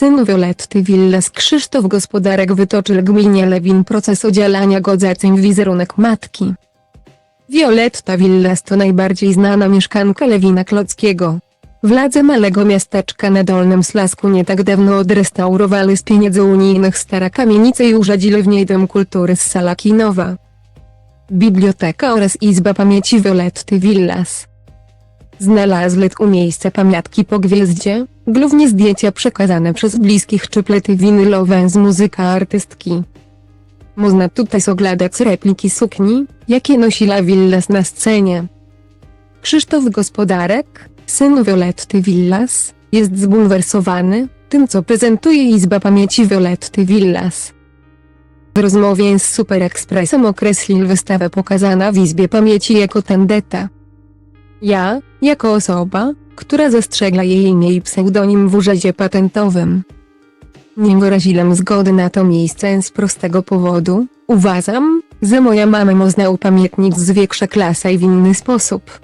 Syn Violetty Villas Krzysztof Gospodarek wytoczył gminie Lewin proces udzielania go za wizerunek matki. Violetta Villas to najbardziej znana mieszkanka Lewina Klockiego. Władze malego miasteczka na Dolnym Slasku nie tak dawno odrestaurowali z pieniędzy unijnych stara kamienicę i urzadzili w niej Dom Kultury z sala kinowa. Biblioteka oraz Izba Pamięci Violetty Villas. Znalazły tu miejsce pamiątki po gwieździe, głównie zdjęcia przekazane przez bliskich czy plety winylowe z muzyka artystki. Można tutaj oglądać repliki sukni, jakie nosiła Villas na scenie. Krzysztof Gospodarek, syn Violetty Villas, jest zbulwersowany tym co prezentuje Izba Pamięci Violetty Villas. W rozmowie z Super Expressem określił wystawę pokazana w Izbie Pamięci jako tandeta. Ja, jako osoba, która zastrzegła jej imię i pseudonim w urzędzie patentowym. Nie wyraziłem zgody na to miejsce z prostego powodu, uważam, że moja mama uznał pamiętnik z większa klasa i w inny sposób.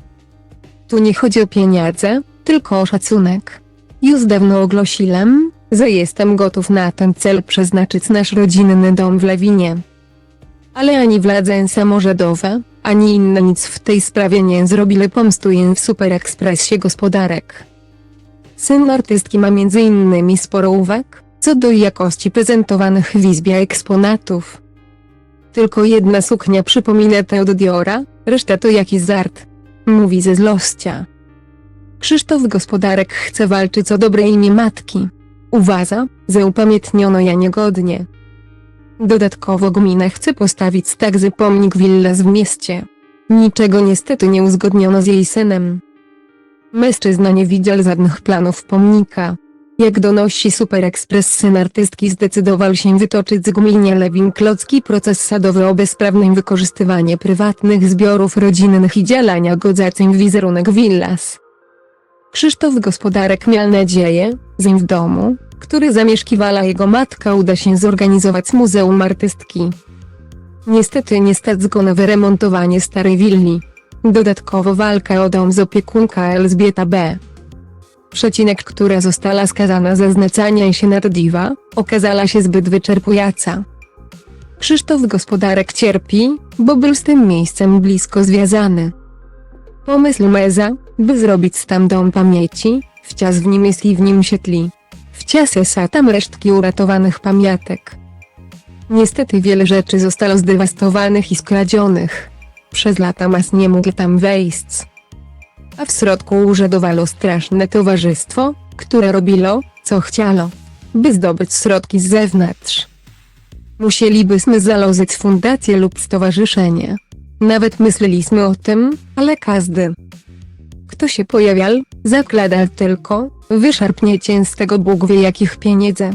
Tu nie chodzi o pieniądze, tylko o szacunek. Już dawno ogłosiłem, że jestem gotów na ten cel przeznaczyć nasz rodzinny dom w Lewinie. Ale ani władze samorządowe, ani inne nic w tej sprawie nie zrobili pomstuję w Super Expressie gospodarek. Syn artystki ma między innymi sporo uwag, co do jakości prezentowanych w izbie eksponatów. Tylko jedna suknia przypomina tę od Diora, reszta to jakiś zart. Mówi ze złościa. Krzysztof Gospodarek chce walczyć o dobre imię matki. Uważa, że upamiętniono ja niegodnie. Dodatkowo gmina chce postawić także pomnik Villas w mieście. Niczego niestety nie uzgodniono z jej synem. Mężczyzna nie widział żadnych planów pomnika. Jak donosi Super Express syn artystki zdecydował się wytoczyć z gminie Lewin Klocki proces sadowy o bezprawnym wykorzystywaniu prywatnych zbiorów rodzinnych i dzielania go za ceń wizerunek Villas. Krzysztof Gospodarek miał nadzieję, że w domu, który zamieszkiwała jego matka uda się zorganizować muzeum artystki. Niestety nie stać go na wyremontowanie starej willi. Dodatkowo walka o dom z opiekunka Elżbieta B. Przecinek, która została skazana za znęcanie się nad diwa, okazała się zbyt wyczerpująca. Krzysztof Gospodarek cierpi, bo był z tym miejscem blisko związany. Pomysł Meza, by zrobić tam dom pamięci, wciąż w nim jest i w nim się tli. Są tam resztki uratowanych pamiątek. Niestety wiele rzeczy zostało zdewastowanych i skradzionych. Przez lata mas nie mógł tam wejść. A w środku urzędowało straszne towarzystwo, które robiło, co chciało, by zdobyć środki z zewnątrz. Musielibyśmy założyć fundację lub stowarzyszenie. Nawet myśleliśmy o tym, ale każdy, kto się pojawiał, zakładał tylko, wyszarpniecie z tego Bóg wie jakich pieniędzy.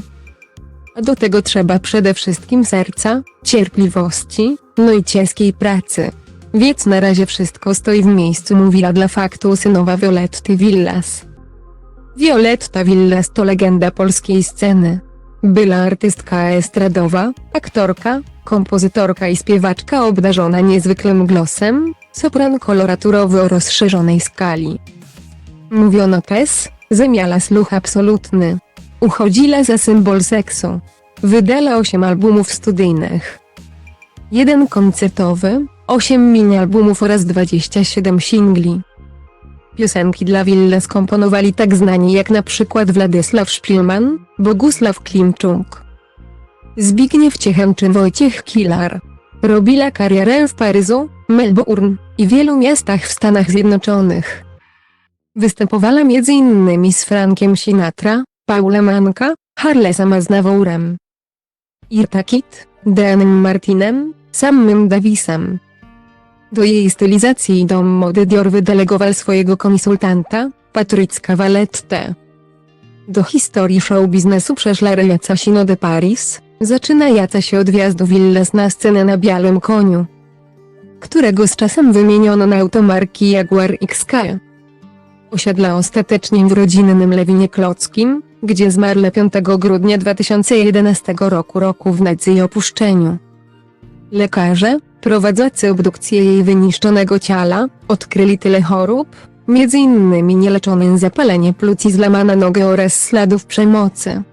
A do tego trzeba przede wszystkim serca, cierpliwości, no i ciężkiej pracy. Więc na razie wszystko stoi w miejscu mówiła dla faktu synowa Violetty Villas. Violetta Villas to legenda polskiej sceny. Była artystka estradowa, aktorka, kompozytorka i śpiewaczka obdarzona niezwykłym głosem, sopran koloraturowy o rozszerzonej skali. Mówiono też, że miała słuch absolutny. Uchodziła za symbol seksu. Wydała 8 albumów studyjnych. Jeden koncertowy, 8 mini-albumów oraz 27 singli. Piosenki dla Wille skomponowali tak znani jak na przykład Władysław Szpilman, Bogusław Klimczuk, Zbigniew Ciechem czy Wojciech Kilar. Robiła karierę w Paryżu, Melbourne i wielu miastach w Stanach Zjednoczonych. Występowała m.in. z Frankiem Sinatra, Paulem Anka, Harlesem Aznavourem, Irta Kitt, Deanem Martinem, samym Davisem. Do jej stylizacji dom mody Dior wydelegował swojego konsultanta, Patrycka Valette. Do historii show biznesu przeszła relacja Sino de Paris, zaczynająca się od wjazdu Villas na scenę na białym koniu, którego z czasem wymieniono na automarki Jaguar XK. Osiadła ostatecznie w rodzinnym Lewinie Klockim, gdzie zmarła 5 grudnia 2011 roku roku w nędzy i opuszczeniu. Lekarze, prowadzący obdukcję jej wyniszczonego ciała, odkryli tyle chorób, innymi nieleczone zapalenie płuc i złamana nogę oraz śladów przemocy.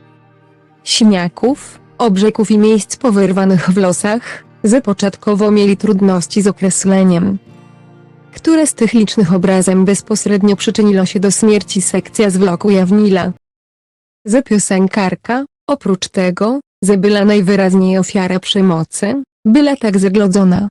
śmiaków, obrzegów i miejsc powyrwanych w losach, że początkowo mieli trudności z określeniem. Które z tych licznych obrazem bezpośrednio przyczyniło się do śmierci sekcja zwloku Jawnila? Że piosenkarka, oprócz tego, że była najwyraźniej ofiara przemocy, była tak zaglodzona,